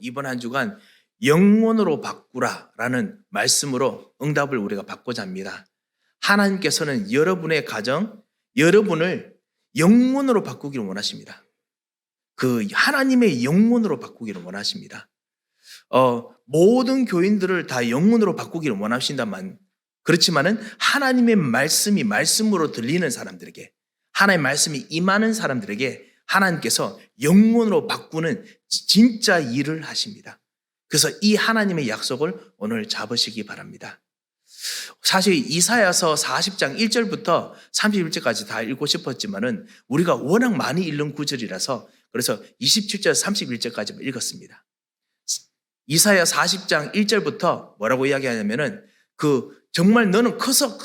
이번 한 주간 영원으로 바꾸라라는 말씀으로 응답을 우리가 받고자 합니다. 하나님께서는 여러분의 가정, 여러분을 영원으로 바꾸기를 원하십니다. 그 하나님의 영혼으로 바꾸기를 원하십니다. 어, 모든 교인들을 다 영혼으로 바꾸기를 원하신다만 그렇지만은 하나님의 말씀이 말씀으로 들리는 사람들에게 하나님의 말씀이 임하는 사람들에게 하나님께서 영혼으로 바꾸는 진짜 일을 하십니다. 그래서 이 하나님의 약속을 오늘 잡으시기 바랍니다. 사실 이사야서 40장 1절부터 31절까지 다 읽고 싶었지만은 우리가 워낙 많이 읽는 구절이라서 그래서 27절 31절까지 읽었습니다. 이사야 40장 1절부터 뭐라고 이야기하냐면은 그 정말 너는 커서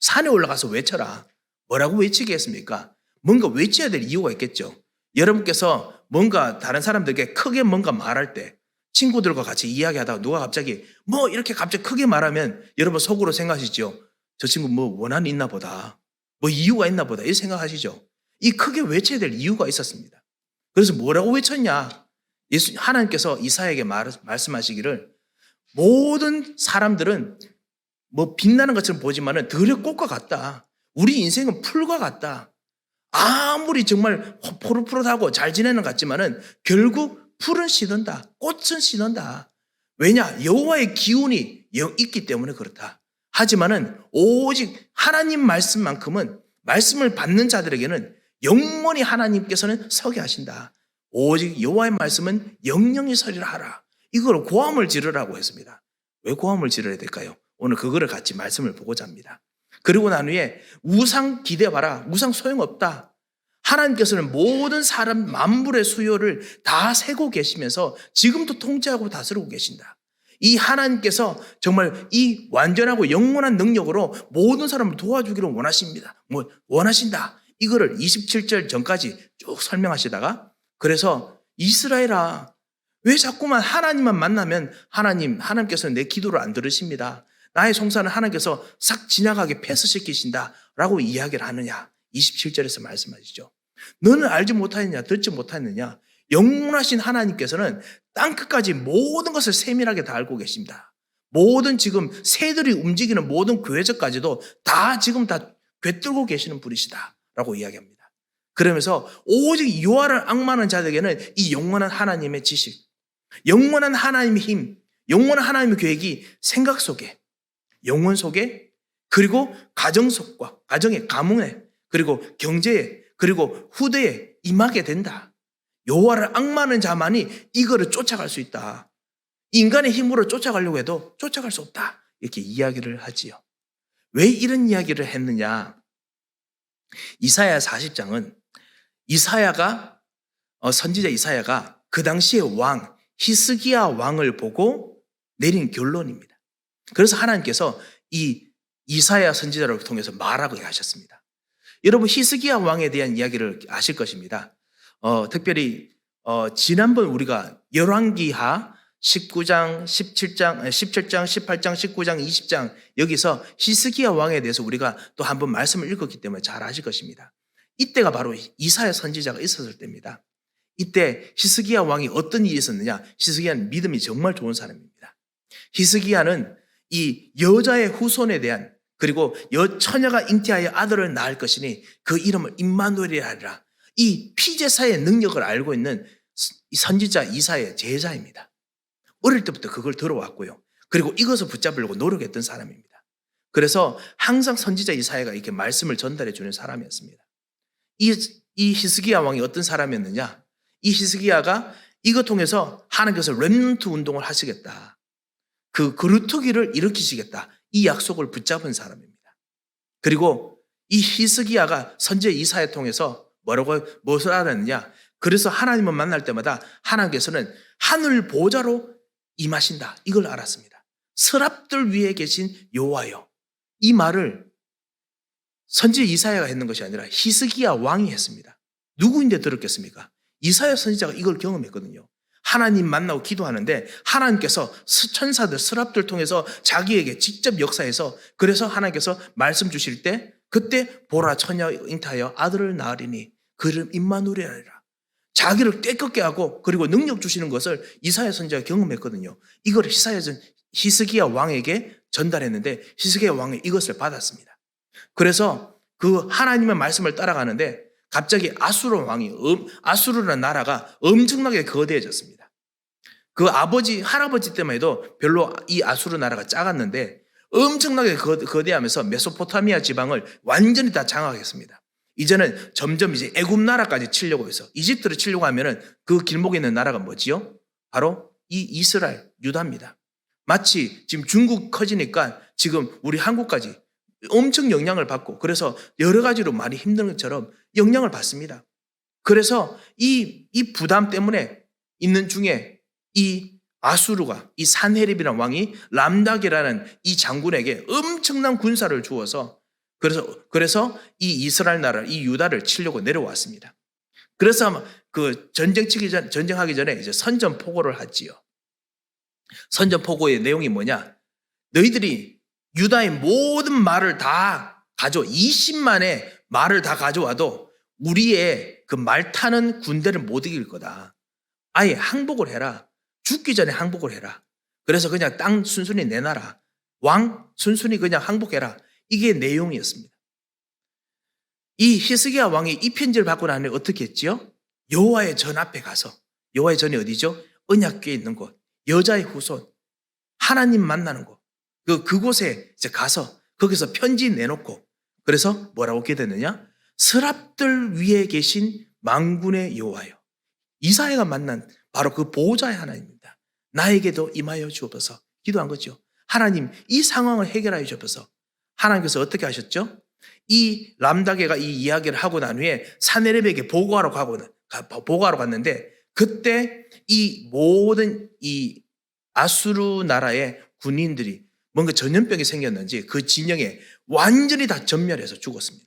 산에 올라가서 외쳐라. 뭐라고 외치겠습니까? 뭔가 외쳐야 될 이유가 있겠죠. 여러분께서 뭔가 다른 사람들에게 크게 뭔가 말할 때 친구들과 같이 이야기하다가 누가 갑자기 뭐 이렇게 갑자기 크게 말하면 여러분 속으로 생각하시죠. 저 친구 뭐 원한이 있나 보다. 뭐 이유가 있나 보다. 이렇게 생각하시죠. 이 크게 외쳐야 될 이유가 있었습니다. 그래서 뭐라고 외쳤냐? 예수, 하나님께서 이사에게 말, 말씀하시기를 모든 사람들은 뭐 빛나는 것처럼 보지만은 들의 꽃과 같다. 우리 인생은 풀과 같다. 아무리 정말 포릇포릇하고 잘 지내는 것 같지만은 결국 풀은 시든다. 꽃은 시든다. 왜냐? 여호와의 기운이 있기 때문에 그렇다. 하지만은 오직 하나님 말씀만큼은 말씀을 받는 자들에게는 영원히 하나님께서는 서게 하신다. 오직 여호와의 말씀은 영영이 서리라 하라. 이걸 고함을 지르라고 했습니다. 왜 고함을 지르야 될까요? 오늘 그거를 같이 말씀을 보고자 합니다. 그리고 난 후에 우상 기대봐라. 우상 소용없다. 하나님께서는 모든 사람 만물의 수요를 다 세고 계시면서 지금도 통제하고 다스리고 계신다. 이 하나님께서 정말 이 완전하고 영원한 능력으로 모든 사람을 도와주기를 원하십니다. 뭐 원하신다. 이거를 27절 전까지 쭉 설명하시다가 그래서 이스라엘아 왜 자꾸만 하나님만 만나면 하나님 하나님께서 내 기도를 안 들으십니다. 나의 송사는 하나님께서 싹 지나가게 패스시키신다라고 이야기를 하느냐. 27절에서 말씀하시죠. 너는 알지 못하느냐, 듣지 못하느냐. 영원하신 하나님께서는 땅 끝까지 모든 것을 세밀하게 다 알고 계십니다. 모든 지금 새들이 움직이는 모든 교회적까지도 다 지금 다 꿰뚫고 계시는 분이시다. 라고 이야기합니다. 그러면서 오직 요하를 악마하는 자들에게는 이 영원한 하나님의 지식, 영원한 하나님의 힘, 영원한 하나님의 계획이 생각 속에, 영혼 속에, 그리고 가정 속과, 가정의 가문에, 그리고 경제에, 그리고 후대에 임하게 된다. 여호와를 악마하는 자만이 이거를 쫓아갈 수 있다. 인간의 힘으로 쫓아가려고 해도 쫓아갈 수 없다. 이렇게 이야기를 하지요. 왜 이런 이야기를 했느냐? 이사야 40장은 이사야가 어, 선지자 이사야가 그 당시의 왕 히스기야 왕을 보고 내린 결론입니다. 그래서 하나님께서 이 이사야 선지자를 통해서 말하고 하셨습니다. 여러분 히스기야 왕에 대한 이야기를 아실 것입니다. 어, 특별히 어, 지난번 우리가 열왕기하 19장, 17장, 17장, 18장, 19장, 20장 여기서 히스기야 왕에 대해서 우리가 또 한 번 말씀을 읽었기 때문에 잘 아실 것입니다. 이때가 바로 이사야 선지자가 있었을 때입니다. 이때 히스기야 왕이 어떤 일이 있었느냐? 히스기야는 믿음이 정말 좋은 사람입니다. 히스기야는 이 여자의 후손에 대한 그리고 여 처녀가 잉태하여 아들을 낳을 것이니 그 이름을 임마누엘이라 하리라. 이 피제사의 능력을 알고 있는 선지자 이사의 제자입니다. 어릴 때부터 그걸 들어왔고요. 그리고 이것을 붙잡으려고 노력했던 사람입니다. 그래서 항상 선지자 이사야가 이렇게 말씀을 전달해 주는 사람이었습니다. 이, 이 히스기야 왕이 어떤 사람이었느냐? 이 히스기야가 이것 통해서 하나님께서 렘넌트 운동을 하시겠다. 그 그루터기를 일으키시겠다. 이 약속을 붙잡은 사람입니다. 그리고 이 히스기야가 선제 이사야 통해서 뭐라고 무엇을 알았느냐? 그래서 하나님을 만날 때마다 하나님께서는 하늘 보좌로 임하신다. 이걸 알았습니다. 서랍들 위에 계신 여호와여. 이 말을 선지 이사야가 했는 것이 아니라 히스기야 왕이 했습니다. 누구인데 들었겠습니까? 이사야 선지자가 이걸 경험했거든요. 하나님 만나고 기도하는데 하나님께서 천사들, 서랍들 통해서 자기에게 직접 역사해서 그래서 하나님께서 말씀 주실 때 그때 보라 처녀 잉타하여 아들을 낳으리니 그름 임마누엘이라. 자기를 깨끗게 하고 그리고 능력 주시는 것을 이사야 선지자가 경험했거든요. 이걸 히사야 전 히스기야 왕에게 전달했는데 히스기야 왕이 이것을 받았습니다. 그래서 그 하나님의 말씀을 따라가는데 갑자기 아수르 왕이 음, 아수르라는 나라가 엄청나게 거대해졌습니다. 그 아버지 할아버지 때만 해도 별로 이 아수르 나라가 작았는데 엄청나게 거- 거대하면서 메소포타미아 지방을 완전히 다 장악했습니다. 이제는 점점 이제 애굽 나라까지 치려고 해서 이집트를 치려고 하면은 그 길목에 있는 나라가 뭐지요? 바로 이 이스라엘, 유다입니다. 마치 지금 중국 커지니까 지금 우리 한국까지 엄청 영향을 받고 그래서 여러 가지로 많이 힘든 것처럼 영향을 받습니다. 그래서 이, 이 부담 때문에 있는 중에 이 아수르가 이 산헤립이라는 왕이 람닥이라는 이 장군에게 엄청난 군사를 주어서 그래서 그래서 이 이스라엘 나라 이 유다를 치려고 내려왔습니다. 그래서 아마 그 전쟁 치기 전 전쟁하기 전에 이제 선전 포고를 하지요. 선전 포고의 내용이 뭐냐? 너희들이 유다의 모든 말을 다 가져 20만의 말을 다 가져와도 우리의 그 말 타는 군대를 못 이길 거다. 아예 항복을 해라. 죽기 전에 항복을 해라. 그래서 그냥 땅 순순히 내놔라. 왕 순순히 그냥 항복해라. 이게 내용이었습니다. 이 히스기야 왕이 이 편지를 받고 난 후에 어떻게 했지요? 여호와의 전 앞에 가서 여호와의 전이 어디죠? 언약궤 있는 곳, 여자의 후손, 하나님 만나는 곳. 그 그곳에 이제 가서 거기서 편지 내놓고 그래서 뭐라고 기도했느냐? 서랍들 위에 계신 망군의 여호와여. 이사야가 만난 바로 그 보호자의 하나님입니다. 나에게도 임하여 주옵소서. 기도한 거죠. 하나님 이 상황을 해결하여 주옵소서. 하나님께서 어떻게 하셨죠? 이 람다게가 이 이야기를 하고 난 후에 사네립에게 보고하러 가고 가- 보고하러 갔는데 그때 이 모든 이 아수르 나라의 군인들이 뭔가 전염병이 생겼는지 그 진영에 완전히 다 전멸해서 죽었습니다.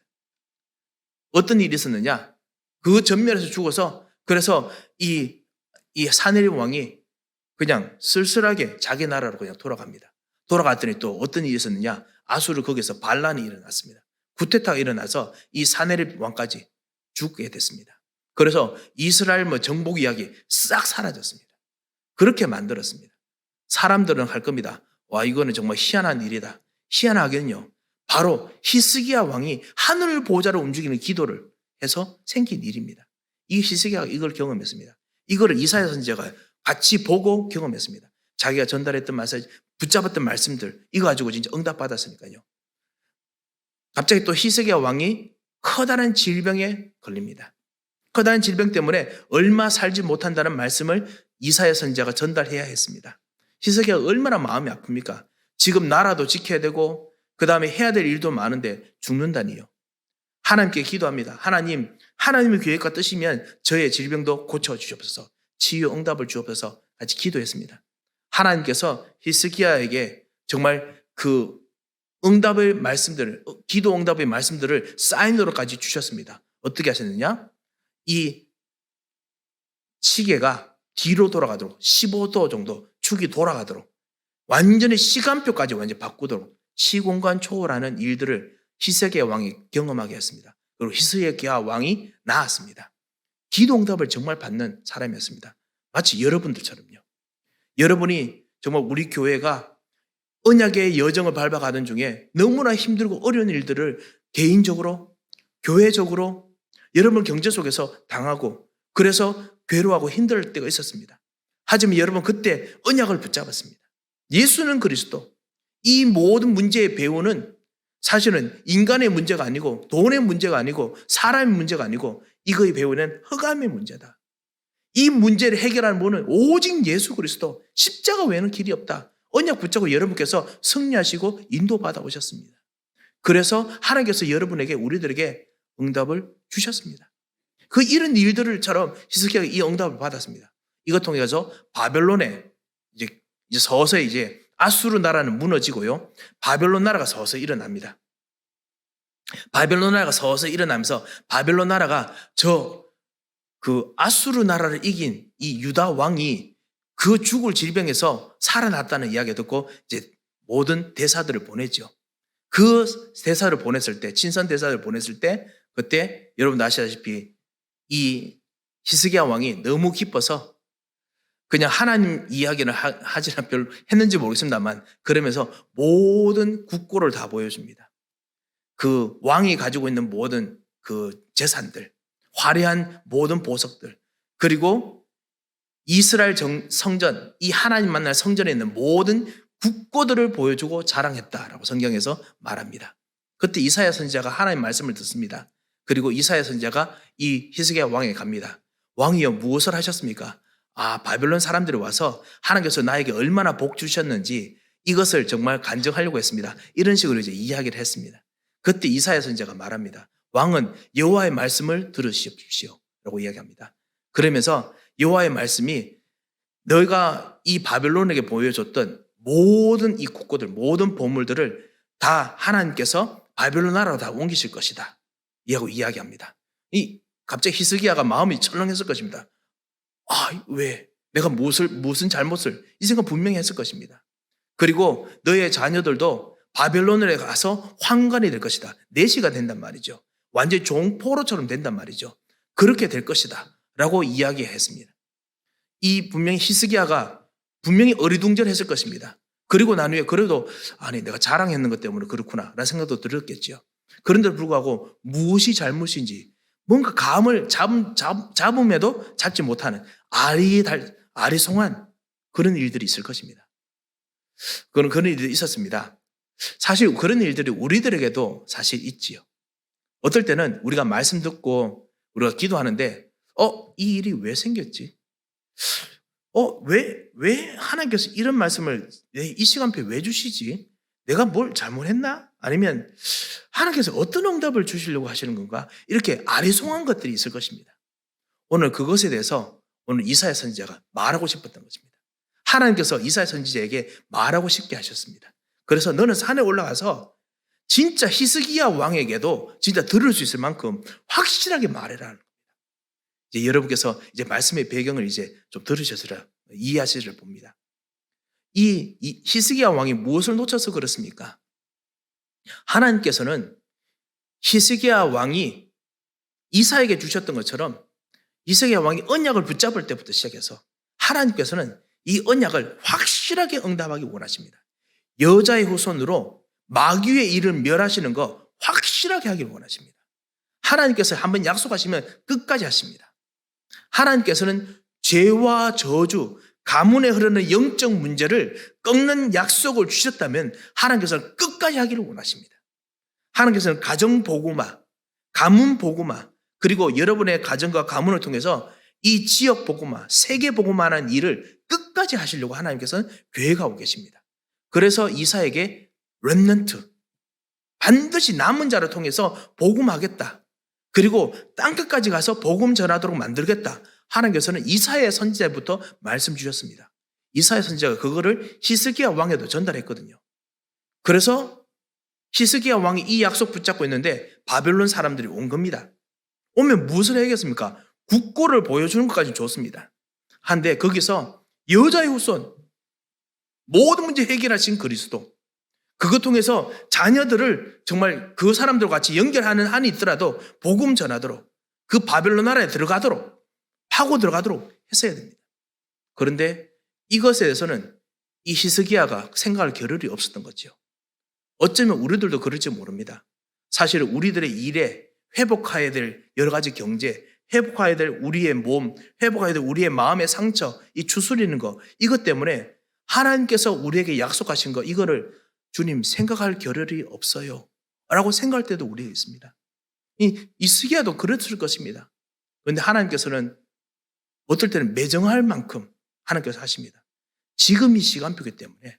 어떤 일이 있었느냐? 그 전멸해서 죽어서 그래서 이, 이 사네립 왕이 그냥 쓸쓸하게 자기 나라로 그냥 돌아갑니다. 돌아갔더니 또 어떤 일이 있었느냐? 아수르 거기서 반란이 일어났습니다. 구테타가 일어나서 이 사네립 왕까지 죽게 됐습니다. 그래서 이스라엘 뭐 정복 이야기 싹 사라졌습니다. 그렇게 만들었습니다. 사람들은 할 겁니다. 와, 이거는 정말 희한한 일이다. 희한하겠요. 바로 히스기야 왕이 하늘 보좌를 움직이는 기도를 해서 생긴 일입니다. 이 히스기야가 이걸 경험했습니다. 이거를 이사야 선지자가 같이 보고 경험했습니다. 자기가 전달했던 말씀, 붙잡았던 말씀들 이거 가지고 진짜 응답 받았으니까요. 갑자기 또 히스기야 왕이 커다란 질병에 걸립니다. 커다란 질병 때문에 얼마 살지 못한다는 말씀을 이사야 선지자가 전달해야 했습니다. 히스기야가 얼마나 마음이 아픕니까? 지금 나라도 지켜야 되고 그 다음에 해야 될 일도 많은데 죽는다니요. 하나님께 기도합니다. 하나님, 하나님의 계획과 뜻이면 저의 질병도 고쳐 주시옵소서. 치유 응답을 주옵소서. 같이 기도했습니다. 하나님께서 히스기야에게 정말 그 응답의 말씀들을 기도 응답의 말씀들을 사인으로까지 주셨습니다. 어떻게 하셨느냐? 이 시계가 뒤로 돌아가도록 15도 정도 축이 돌아가도록 완전히 시간표까지 완전히 바꾸도록 시공간 초월하는 일들을 히스기야 왕이 경험하게 했습니다. 그리고 히스기야 왕이 나았습니다. 기도 응답을 정말 받는 사람이었습니다. 마치 여러분들처럼요. 여러분이 정말 우리 교회가 언약의 여정을 밟아가는 중에 너무나 힘들고 어려운 일들을 개인적으로, 교회적으로, 여러분 경제 속에서 당하고 그래서 괴로워하고 힘들 때가 있었습니다. 하지만 여러분 그때 언약을 붙잡았습니다. 예수는 그리스도. 이 모든 문제의 배우는 사실은 인간의 문제가 아니고 돈의 문제가 아니고 사람의 문제가 아니고 이거의 배우는 허감의 문제다. 이 문제를 해결하는 분은 오직 예수 그리스도 십자가 외에는 길이 없다. 언약 붙잡고 여러분께서 승리하시고 인도받아 오셨습니다. 그래서 하나님께서 여러분에게 우리들에게 응답을 주셨습니다. 그 이런 일들을처럼 히스기야가 이 응답을 받았습니다. 이것 통해서 바벨론에 이제 서서히 이제 아수르 나라는 무너지고요. 바벨론 나라가 서서히 일어납니다. 바벨론 나라가 서서히 일어나면서 바벨론 나라가 저 그 아수르 나라를 이긴 이 유다 왕이 그 죽을 질병에서 살아났다는 이야기 듣고 이제 모든 대사들을 보내죠. 그 대사를 보냈을 때, 친선 대사를 보냈을 때, 그때 여러분 아시다시피 이 히스기야 왕이 너무 기뻐서 그냥 하나님 이야기를 하, 하지나 별로 했는지 모르겠습니다만 그러면서 모든 국고를 다 보여줍니다. 그 왕이 가지고 있는 모든 그 재산들, 화려한 모든 보석들, 그리고 이스라엘 정- 성전, 이 하나님 만날 성전에 있는 모든 국고들을 보여주고 자랑했다라고 성경에서 말합니다. 그때 이사야 선지자가 하나님 말씀을 듣습니다. 그리고 이사야 선지자가 이 히스기야 왕에게 갑니다. 왕이여 무엇을 하셨습니까? 아 바벨론 사람들이 와서 하나님께서 나에게 얼마나 복 주셨는지 이것을 정말 간증하려고 했습니다. 이런 식으로 이제 이야기를 했습니다. 그때 이사야 선지자가 말합니다. 왕은 여호와의 말씀을 들으십시오라고 이야기합니다. 그러면서 여호와의 말씀이 너희가 이 바벨론에게 보여줬던 모든 이 국고들, 모든 보물들을 다 하나님께서 바벨론 나라로 다 옮기실 것이다. 이하고 이야기합니다. 이 갑자기 히스기야가 마음이 철렁했을 것입니다. 아, 왜? 내가 무엇을, 무슨 잘못을, 이 생각 분명히 했을 것입니다. 그리고 너의 자녀들도 바벨론에 가서 황관이 될 것이다. 내시가 된단 말이죠. 완전히 종포로처럼 된단 말이죠. 그렇게 될 것이다. 라고 이야기했습니다. 이 분명히 히스기야가 분명히 어리둥절했을 것입니다. 그리고 난 후에 그래도 아니 내가 자랑했는 것 때문에 그렇구나 라는 생각도 들었겠죠. 그런데도 불구하고 무엇이 잘못인지 뭔가 감을 잡, 잡, 잡음에도 잡지 못하는 아리달, 아리송한 그런 일들이 있을 것입니다. 그런, 그런 일들이 있었습니다. 사실 그런 일들이 우리들에게도 사실 있지요. 어떨 때는 우리가 말씀 듣고 우리가 기도하는데, 어, 이 일이 왜 생겼지? 어, 왜, 왜 하나님께서 이런 말씀을 내이 시간표에 왜 주시지? 내가 뭘 잘못했나? 아니면 하나님께서 어떤 응답을 주시려고 하시는 건가? 이렇게 아리송한 것들이 있을 것입니다. 오늘 그것에 대해서 오늘 이사야 선지자가 말하고 싶었던 것입니다. 하나님께서 이사야 선지자에게 말하고 싶게 하셨습니다. 그래서 너는 산에 올라가서 진짜 히스기야 왕에게도 진짜 들을 수 있을 만큼 확실하게 말해라. 이제 여러분께서 이제 말씀의 배경을 이제 좀 들으셔서 이해하시리를 봅니다. 이, 이 히스기야 왕이 무엇을 놓쳐서 그렇습니까? 하나님께서는 히스기야 왕이 이사에게 주셨던 것처럼 이스기야 왕이 언약을 붙잡을 때부터 시작해서 하나님께서는 이 언약을 확실하게 응답하기 원하십니다. 여자의 후손으로 마귀의 일을 멸하시는 거 확실하게 하기를 원하십니다. 하나님께서 한번 약속하시면 끝까지 하십니다. 하나님께서는 죄와 저주, 가문에 흐르는 영적 문제를 꺾는 약속을 주셨다면 하나님께서는 끝까지 하기를 원하십니다. 하나님께서는 가정 보고마, 가문 보고마, 그리고 여러분의 가정과 가문을 통해서 이 지역 보고마, 세계 보고마라는 일을 끝까지 하시려고 하나님께서는 계획하고 계십니다. 그래서 이사에게 렘넌트, 반드시 남은 자를 통해서 복음하겠다. 그리고 땅끝까지 가서 복음 전하도록 만들겠다. 하나님께서는 이사의 선지자부터 말씀 주셨습니다. 이사의 선지자가 그거를 히스기야 왕에도 전달했거든요. 그래서 히스기야 왕이 이 약속 붙잡고 있는데 바벨론 사람들이 온 겁니다. 오면 무엇을 해야겠습니까? 국고를 보여주는 것까지 좋습니다. 한데 거기서 여자의 후손 모든 문제 해결하신 그리스도 그것 통해서 자녀들을 정말 그 사람들과 같이 연결하는 한이 있더라도 복음 전하도록 그 바벨론 나라에 들어가도록 파고 들어가도록 했어야 됩니다. 그런데 이것에 대해서는 이 히스기야가 생각할 겨를이 없었던 거죠. 어쩌면 우리들도 그럴지 모릅니다. 사실 우리들의 일에 회복해야 될 여러 가지 경제, 회복해야 될 우리의 몸, 회복해야 될 우리의 마음의 상처, 이 추스리는 거, 이것 때문에 하나님께서 우리에게 약속하신 거, 이거를 주님 생각할 겨를이 없어요. 라고 생각할 때도 우리에 있습니다. 이, 이스기야도 그랬을 것입니다. 그런데 하나님께서는 어떨 때는 매정할 만큼 하나님께서 하십니다. 지금 이 시간표기 때문에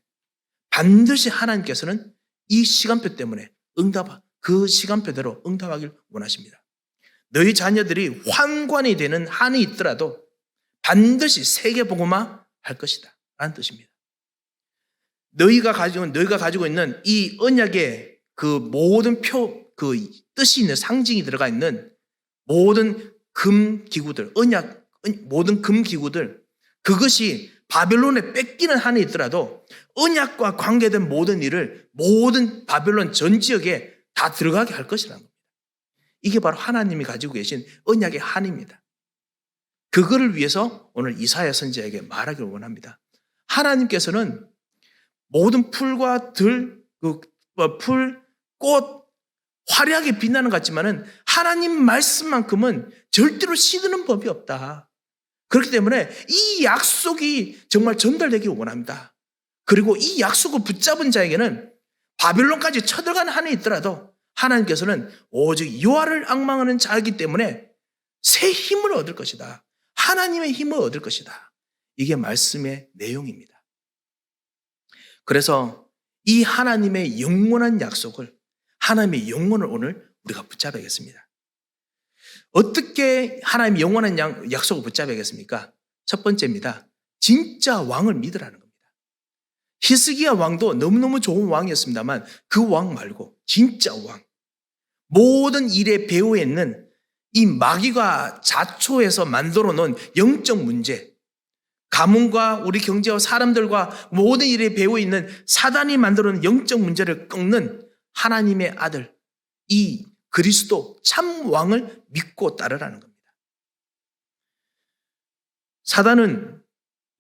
반드시 하나님께서는 이 시간표 때문에 응답, 그 시간표대로 응답하길 원하십니다. 너희 자녀들이 환관이 되는 한이 있더라도 반드시 세계보고마 할 것이다. 라는 뜻입니다. 너희가 가지고, 너희가 가지고 있는 이 언약의 그 모든 표, 그 뜻이 있는 상징이 들어가 있는 모든 금 기구들, 언약, 모든 금 기구들, 그것이 바벨론에 뺏기는 한이 있더라도 언약과 관계된 모든 일을 모든 바벨론 전 지역에 다 들어가게 할 것이라는 겁니다. 이게 바로 하나님이 가지고 계신 언약의 한입니다. 그거를 위해서 오늘 이사야 선지자에게 말하기를 원합니다. 하나님께서는 모든 풀과 들, 그, 어, 풀, 꽃, 화려하게 빛나는 것 같지만은 하나님 말씀만큼은 절대로 시드는 법이 없다. 그렇기 때문에 이 약속이 정말 전달되길 원합니다. 그리고 이 약속을 붙잡은 자에게는 바빌론까지 쳐들어간 한이 있더라도 하나님께서는 오직 요하를 악망하는 자이기 때문에 새 힘을 얻을 것이다. 하나님의 힘을 얻을 것이다. 이게 말씀의 내용입니다. 그래서 이 하나님의 영원한 약속을 하나님의 영혼을 오늘 우리가 붙잡아야겠습니다. 어떻게 하나님의 영원한 양- 약속을 붙잡아야겠습니까? 첫 번째입니다. 진짜 왕을 믿으라는 겁니다. 히스기야 왕도 너무너무 좋은 왕이었습니다만 그 왕 말고 진짜 왕. 모든 일의 배후에 있는 이 마귀가 자초해서 만들어 놓은 영적 문제, 가문과 우리 경제와 사람들과 모든 일의 배후에 있는 사단이 만들어 놓은 영적 문제를 꺾는 하나님의 아들, 이 그리스도 참 왕을 믿고 따르라는 겁니다. 사단은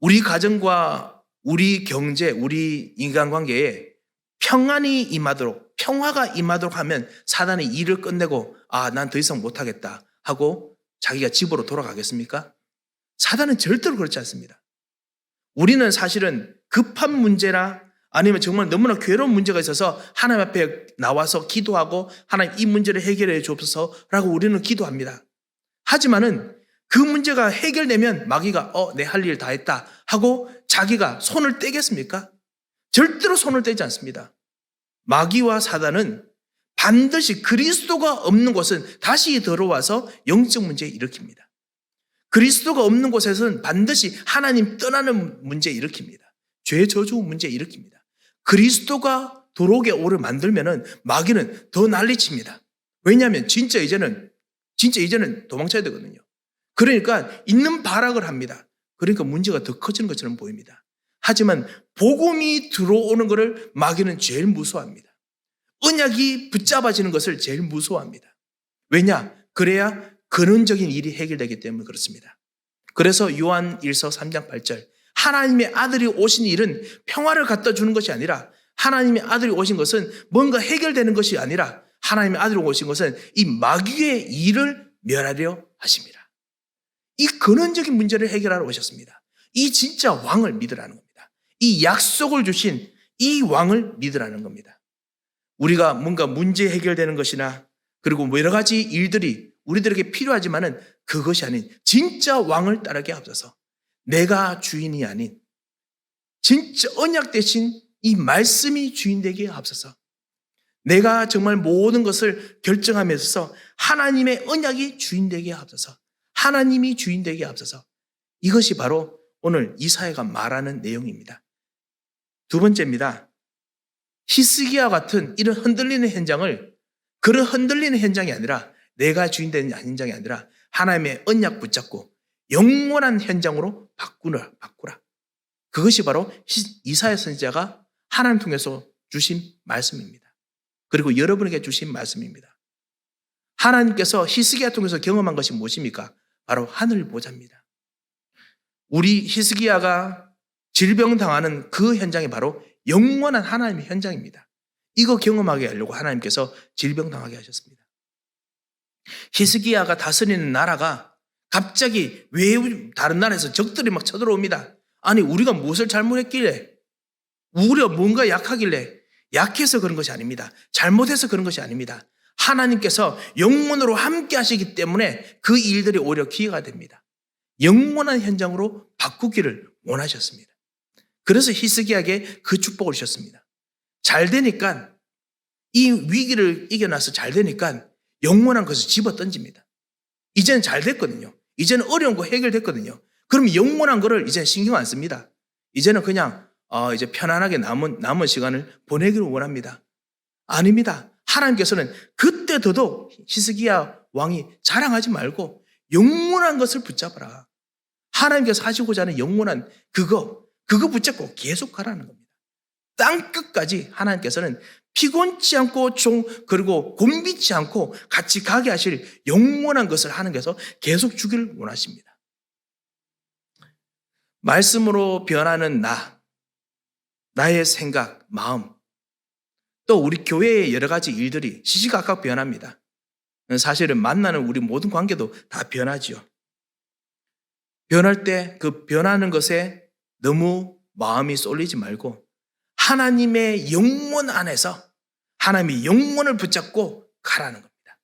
우리 가정과 우리 경제, 우리 인간관계에 평안이 임하도록, 평화가 임하도록 하면 사단이 일을 끝내고, 아, 난 더 이상 못하겠다 하고 자기가 집으로 돌아가겠습니까? 사단은 절대로 그렇지 않습니다. 우리는 사실은 급한 문제나 아니면 정말 너무나 괴로운 문제가 있어서 하나님 앞에 나와서 기도하고 하나님 이 문제를 해결해 주옵소서라고 우리는 기도합니다. 하지만은 그 문제가 해결되면 마귀가 어, 내 할 일 다 했다 하고 자기가 손을 떼겠습니까? 절대로 손을 떼지 않습니다. 마귀와 사단은 반드시 그리스도가 없는 곳은 다시 들어와서 영적 문제를 일으킵니다. 그리스도가 없는 곳에서는 반드시 하나님 떠나는 문제 일으킵니다. 죄 저주 문제 일으킵니다. 그리스도가 도로에 오를 만들면은 마귀는 더 난리칩니다. 왜냐하면 진짜 이제는 진짜 이제는 도망쳐야 되거든요. 그러니까 있는 발악을 합니다. 그러니까 문제가 더 커지는 것처럼 보입니다. 하지만 복음이 들어오는 것을 마귀는 제일 무서워합니다. 언약이 붙잡아지는 것을 제일 무서워합니다. 왜냐? 그래야 근원적인 일이 해결되기 때문에 그렇습니다. 그래서 요한 1서 3장 8절 하나님의 아들이 오신 일은 평화를 갖다 주는 것이 아니라 하나님의 아들이 오신 것은 뭔가 해결되는 것이 아니라 하나님의 아들이 오신 것은 이 마귀의 일을 멸하려 하십니다. 이 근원적인 문제를 해결하러 오셨습니다. 이 진짜 왕을 믿으라는 겁니다. 이 약속을 주신 이 왕을 믿으라는 겁니다. 우리가 뭔가 문제 해결되는 것이나 그리고 뭐 여러 가지 일들이 우리들에게 필요하지만은 그것이 아닌 진짜 왕을 따르게 하옵소서. 내가 주인이 아닌 진짜 언약 대신 이 말씀이 주인 되게 하옵소서. 내가 정말 모든 것을 결정하면서 하나님의 언약이 주인 되게 하옵소서. 하나님이 주인 되게 하옵소서. 이것이 바로 오늘 이사야가 말하는 내용입니다. 두 번째입니다. 히스기야 같은 이런 흔들리는 현장을 그런 흔들리는 현장이 아니라 내가 주인 되는 현장이 아니라 하나님의 언약 붙잡고 영원한 현장으로 바꾸라, 바꾸라. 그것이 바로 이사야 선지자가 하나님 통해서 주신 말씀입니다. 그리고 여러분에게 주신 말씀입니다. 하나님께서 히스기야 통해서 경험한 것이 무엇입니까? 바로 하늘 보좌입니다. 우리 히스기야가 질병 당하는 그 현장이 바로 영원한 하나님의 현장입니다. 이거 경험하게 하려고 하나님께서 질병 당하게 하셨습니다. 히스기야가 다스리는 나라가 갑자기 왜 다른 나라에서 적들이 막 쳐들어옵니다. 아니 우리가 무엇을 잘못했길래 우리가 뭔가 약하길래 약해서 그런 것이 아닙니다. 잘못해서 그런 것이 아닙니다. 하나님께서 영원으로 함께 하시기 때문에 그 일들이 오히려 기회가 됩니다. 영원한 현장으로 바꾸기를 원하셨습니다. 그래서 히스기야에게 그 축복을 주셨습니다. 잘 되니까 이 위기를 이겨나서 잘 되니까 영원한 것을 집어 던집니다. 이제는 잘 됐거든요. 이제는 어려운 거 해결됐거든요. 그럼 영원한 거를 이제는 신경 안 씁니다. 이제는 그냥 어, 이제 편안하게 남은 남은 시간을 보내기를 원합니다. 아닙니다. 하나님께서는 그때 더더욱 히스기야 왕이 자랑하지 말고 영원한 것을 붙잡아라. 하나님께서 하시고자 하는 영원한 그거 그거 붙잡고 계속 가라는 겁니다. 땅 끝까지 하나님께서는 피곤치 않고 종 그리고 곤비치 않고 같이 가게 하실 영원한 것을 하나님께서 계속 주기를 원하십니다. 말씀으로 변하는 나, 나의 생각, 마음, 또 우리 교회의 여러 가지 일들이 시시각각 변합니다. 사실은 만나는 우리 모든 관계도 다 변하지요. 변할 때 그 변하는 것에 너무 마음이 쏠리지 말고 하나님의 영원 안에서 하나님의 영원을 붙잡고 가라는 겁니다.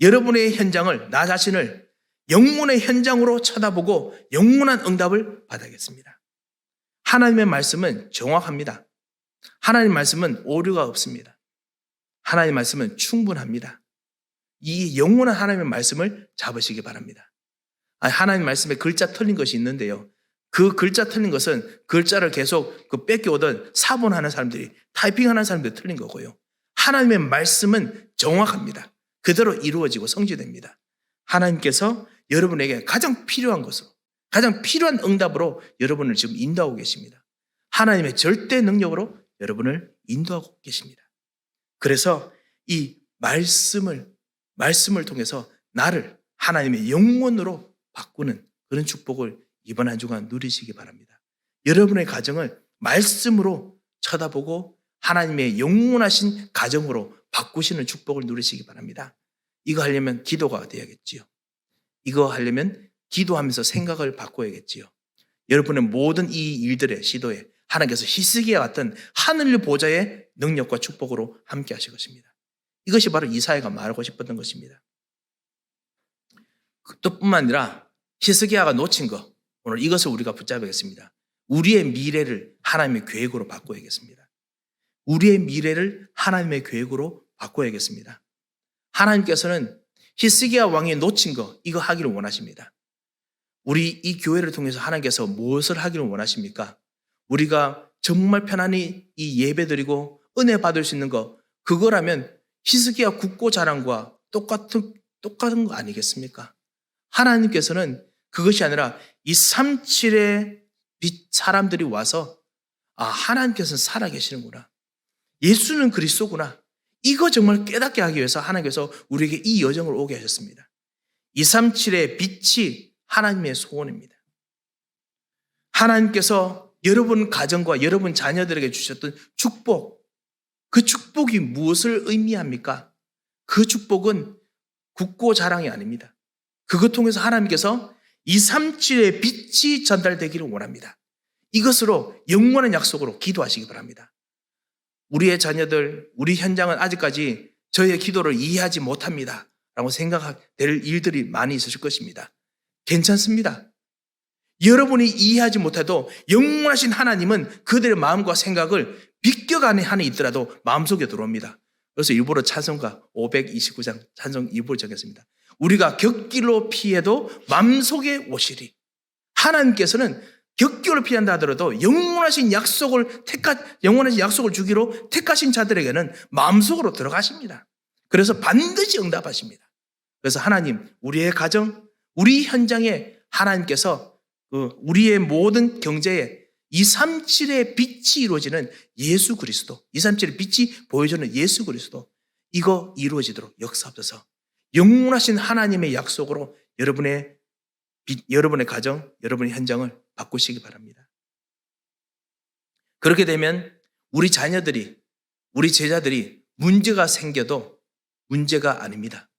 여러분의 현장을 나 자신을 영혼의 현장으로 쳐다보고 영원한 응답을 받아야겠습니다. 하나님의 말씀은 정확합니다. 하나님 말씀은 오류가 없습니다. 하나님 말씀은 충분합니다. 이 영원한 하나님의 말씀을 잡으시기 바랍니다. 하나님 말씀에 글자 틀린 것이 있는데요. 그 글자 틀린 것은 글자를 계속 그 뺏겨오던 사본하는 사람들이 타이핑하는 사람들이 틀린 거고요. 하나님의 말씀은 정확합니다. 그대로 이루어지고 성취됩니다. 하나님께서 여러분에게 가장 필요한 것으로, 가장 필요한 응답으로 여러분을 지금 인도하고 계십니다. 하나님의 절대 능력으로 여러분을 인도하고 계십니다. 그래서 이 말씀을, 말씀을 통해서 나를 하나님의 영혼으로 바꾸는 그런 축복을 이번 한 주간 누리시기 바랍니다. 여러분의 가정을 말씀으로 쳐다보고 하나님의 영원하신 가정으로 바꾸시는 축복을 누리시기 바랍니다. 이거 하려면 기도가 돼야겠지요. 이거 하려면 기도하면서 생각을 바꿔야겠지요. 여러분의 모든 이 일들의 시도에 하나님께서 히스기야 같은 하늘 보좌의 능력과 축복으로 함께 하실 것입니다. 이것이 바로 이사야가 말하고 싶었던 것입니다. 또 뿐만 아니라 히스기야가 놓친 것, 오늘 이것을 우리가 붙잡아야겠습니다. 우리의 미래를 하나님의 계획으로 바꿔야겠습니다. 우리의 미래를 하나님의 계획으로 바꿔야겠습니다. 하나님께서는 히스기야 왕이 놓친 거 이거 하기를 원하십니다. 우리 이 교회를 통해서 하나님께서 무엇을 하기를 원하십니까? 우리가 정말 편안히 이 예배 드리고 은혜 받을 수 있는 거 그거라면 히스기야 국고 자랑과 똑같은 똑같은 거 아니겠습니까? 하나님께서는 그것이 아니라 이 37의 빛 사람들이 와서 아 하나님께서는 살아 계시는구나. 예수는 그리스도구나. 이거 정말 깨닫게 하기 위해서 하나님께서 우리에게 이 여정을 오게 하셨습니다. 237의 빛이 하나님의 소원입니다. 하나님께서 여러분 가정과 여러분 자녀들에게 주셨던 축복, 그 축복이 무엇을 의미합니까? 그 축복은 국고 자랑이 아닙니다. 그것 통해서 하나님께서 237의 빛이 전달되기를 원합니다. 이것으로 영원한 약속으로 기도하시기 바랍니다. 우리의 자녀들, 우리 현장은 아직까지 저의 기도를 이해하지 못합니다. 라고 생각될 일들이 많이 있으실 것입니다. 괜찮습니다. 여러분이 이해하지 못해도 영원하신 하나님은 그들의 마음과 생각을 비껴가는 한이 있더라도 마음속에 들어옵니다. 그래서 일부러 찬송가 529장 찬송 2부를 정했습니다. 우리가 격길로 피해도 마음속에 오시리. 하나님께서는 격결을 피한다 하더라도 영원하신 약속을 택하, 영원하신 약속을 주기로 택하신 자들에게는 마음속으로 들어가십니다. 그래서 반드시 응답하십니다. 그래서 하나님, 우리의 가정, 우리 현장에 하나님께서 그 우리의 모든 경제에 237의 빛이 이루어지는 예수 그리스도, 237의 빛이 보여주는 예수 그리스도, 이거 이루어지도록 역사하옵소서. 영원하신 하나님의 약속으로 여러분의 빛, 여러분의 가정, 여러분의 현장을 바꾸시기 바랍니다. 그렇게 되면 우리 자녀들이, 우리 제자들이 문제가 생겨도 문제가 아닙니다.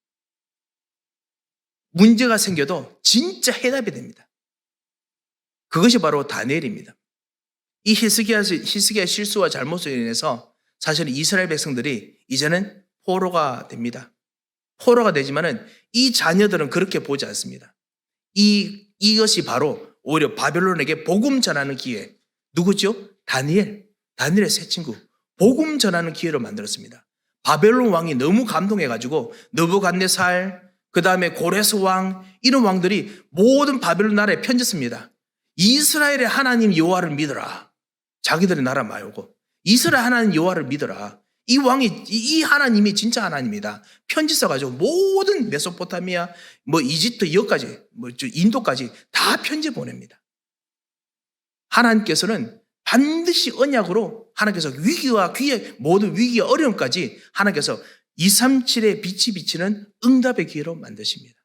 문제가 생겨도 진짜 해답이 됩니다. 그것이 바로 다니엘입니다. 이 히스기야, 히스기야 실수와 잘못으로 인해서 사실 이스라엘 백성들이 이제는 포로가 됩니다. 포로가 되지만은 이 자녀들은 그렇게 보지 않습니다. 이, 이것이 바로 오히려 바벨론에게 복음 전하는 기회. 누구죠? 다니엘. 다니엘의 새 친구. 복음 전하는 기회로 만들었습니다. 바벨론 왕이 너무 감동해가지고 느부갓네살, 그 다음에 고레스 왕 이런 왕들이 모든 바벨론 나라에 편졌습니다. 이스라엘의 하나님 여호와를 믿어라. 자기들의 나라 말고 이스라엘 하나님 여호와를 믿어라. 이 왕이 이 하나님이 진짜 하나님이다. 편지 써가지고 모든 메소포타미아, 뭐 이집트 여기까지, 뭐 인도까지 다 편지 보냅니다. 하나님께서는 반드시 언약으로 하나님께서 위기와 귀의 모든 위기와 어려움까지 하나님께서 237의 빛이 비치는 응답의 기회로 만드십니다.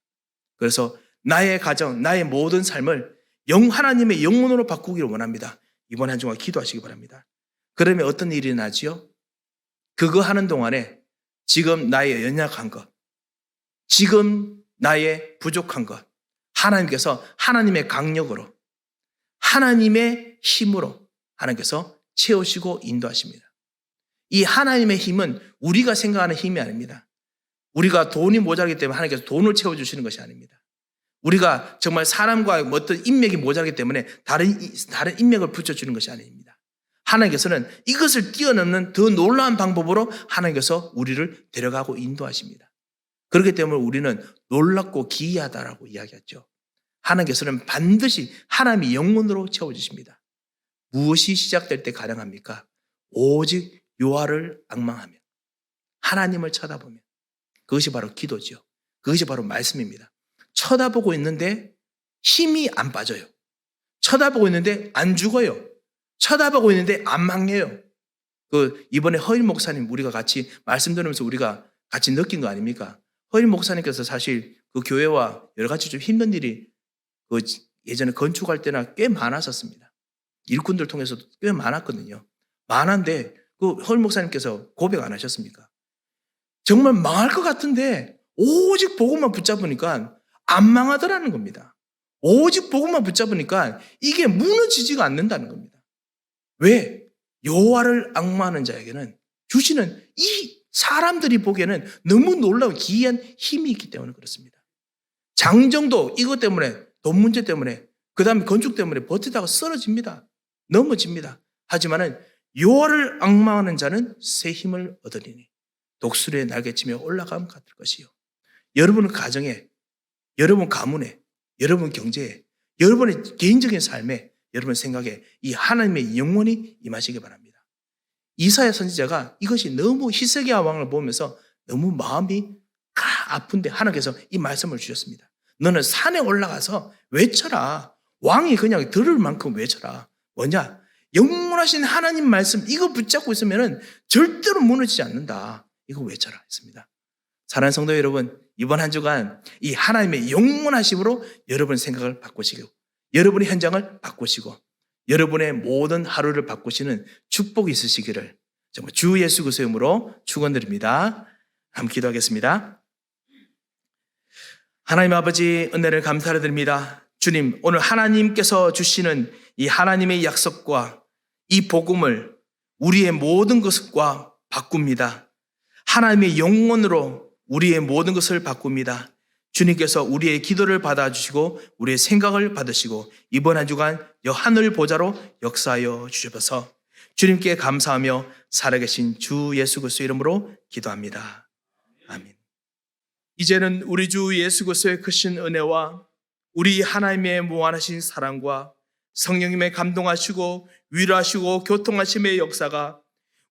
그래서 나의 가정, 나의 모든 삶을 영 하나님의 영혼으로 바꾸기를 원합니다. 이번 한 주간 기도하시기 바랍니다. 그러면 어떤 일이 나지요? 그거 하는 동안에 지금 나의 연약한 것, 지금 나의 부족한 것, 하나님께서 하나님의 강력으로, 하나님의 힘으로 하나님께서 채우시고 인도하십니다. 이 하나님의 힘은 우리가 생각하는 힘이 아닙니다. 우리가 돈이 모자라기 때문에 하나님께서 돈을 채워주시는 것이 아닙니다. 우리가 정말 사람과 어떤 인맥이 모자라기 때문에 다른, 다른 인맥을 붙여주는 것이 아닙니다. 하나님께서는 이것을 뛰어넘는 더 놀라운 방법으로 하나님께서 우리를 데려가고 인도하십니다. 그렇기 때문에 우리는 놀랍고 기이하다라고 이야기하죠. 하나님께서는 반드시 하나님이 영혼으로 채워주십니다. 무엇이 시작될 때 가능합니까? 오직 요하를 악망하며 하나님을 쳐다보며 그것이 바로 기도죠. 그것이 바로 말씀입니다. 쳐다보고 있는데 힘이 안 빠져요. 쳐다보고 있는데 안 죽어요. 쳐다보고 있는데 안 망해요. 그 이번에 허일 목사님 우리가 같이 말씀 들으면서 우리가 같이 느낀 거 아닙니까? 허일 목사님께서 사실 그 교회와 여러 가지 좀 힘든 일이 그 예전에 건축할 때나 꽤 많았었습니다. 일꾼들 통해서도 꽤 많았거든요. 많은데 그 허일 목사님께서 고백 안 하셨습니까? 정말 망할 것 같은데 오직 복음만 붙잡으니까 안 망하더라는 겁니다. 오직 복음만 붙잡으니까 이게 무너지지가 않는다는 겁니다. 왜? 여호와를 악마하는 자에게는 주시는 이 사람들이 보기에는 너무 놀라운 기이한 힘이 있기 때문에 그렇습니다. 장정도 이것 때문에 돈 문제 때문에 그 다음에 건축 때문에 버티다가 쓰러집니다. 넘어집니다. 하지만은 여호와를 악마하는 자는 새 힘을 얻으리니 독수리의 날개치며 올라감 같을 것이요. 여러분 가정에, 여러분 가문에, 여러분 경제에, 여러분의 개인적인 삶에, 여러분 생각에 이 하나님의 영원히 임하시기 바랍니다. 이사야 선지자가 이것이 너무 히스기야 왕을 보면서 너무 마음이 아픈데 하나님께서 이 말씀을 주셨습니다. 너는 산에 올라가서 외쳐라. 왕이 그냥 들을 만큼 외쳐라. 뭐냐? 영원하신 하나님 말씀 이거 붙잡고 있으면은 절대로 무너지지 않는다. 이거 외쳐라 했습니다. 사랑하는 성도 여러분, 이번 한 주간 이 하나님의 영원하심으로 여러분 생각을 바꾸시고 여러분의 현장을 바꾸시고 여러분의 모든 하루를 바꾸시는 축복이 있으시기를 정말 주 예수 그리스도의 이름으로 축원드립니다. 함께 기도하겠습니다. 하나님 아버지 은혜를 감사를 드립니다. 주님, 오늘 하나님께서 주시는 이 하나님의 약속과 이 복음을 우리의 모든 것과 바꿉니다. 하나님의 영혼으로 우리의 모든 것을 바꿉니다. 주님께서 우리의 기도를 받아주시고 우리의 생각을 받으시고 이번 한 주간 여 하늘 보좌로 역사하여 주셔서 주님께 감사하며 살아계신 주 예수 그리스도 이름으로 기도합니다. 아멘. 이제는 우리 주 예수 그리스도의 크신 은혜와 우리 하나님의 무한하신 사랑과 성령님의 감동하시고 위로하시고 교통하심의 역사가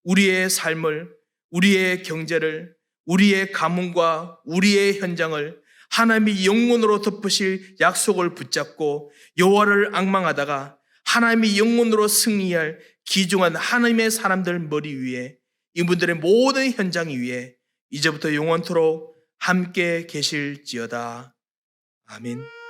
우리의 삶을 우리의 경제를 우리의 가문과 우리의 현장을 하나님이 영혼으로 덮으실 약속을 붙잡고 여호와를 악망하다가 하나님이 영혼으로 승리할 기중한 하나님의 사람들 머리 위에 이분들의 모든 현장 위에 이제부터 영원토록 함께 계실지어다. 아멘.